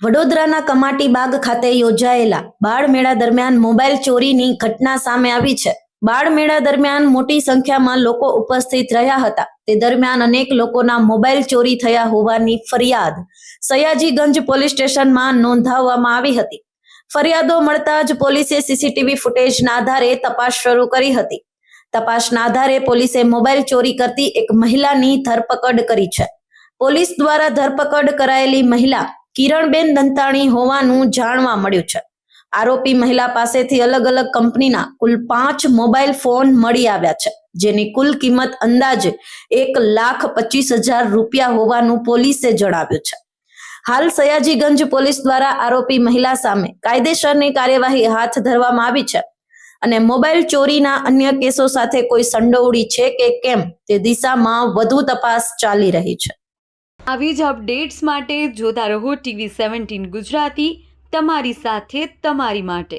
વડોદરાના કમાટી બાગ ખાતે યોજાયેલા બાળ મેળા દરમિયાન મોબાઈલ ચોરીની ઘટના સામે આવી છે. બાળ મેળા દરમિયાન મોટી સંખ્યામાં લોકો ઉપસ્થિત રહ્યા હતા. તે દરમિયાન અનેક લોકોના મોબાઈલ ચોરી થયા હોવાની ફરિયાદ સયાજીગંજ પોલીસ સ્ટેશનમાં નોંધાવવામાં આવી હતી. ફરિયાદો મળતા જ પોલીસે સીસીટીવી ફૂટેજના આધારે તપાસ શરૂ કરી હતી. તપાસના આધારે પોલીસે મોબાઈલ ચોરી કરતી એક મહિલાની ધરપકડ કરી છે. પોલીસ દ્વારા ધરપકડ કરાયેલી મહિલા કિરણબેન દંતાણી હોવાનું જાણવા મળ્યું છે. આરોપી મહિલા પાસેથી અલગ અલગ કંપનીના કુલ પાંચ મોબાઈલ ફોન મળી આવ્યા છે, જેની કુલ કિંમત અંદાજે એક લાખ પચીસ હજાર રૂપિયા હોવાનું પોલીસે જણાવ્યું છે. હાલ સયાજીગંજ પોલીસ દ્વારા આરોપી મહિલા સામે કાયદેસરની કાર્યવાહી હાથ ધરવામાં આવી છે અને મોબાઈલ ચોરીના અન્ય કેસો સાથે કોઈ સંડોવણી છે કે કેમ તે દિશામાં વધુ તપાસ ચાલી રહી છે. આવી જ અપડેટ્સ માટે જોતા રહો ટીવી સેવન્ટીન ગુજરાતી તમારી સાથે તમારી માટે.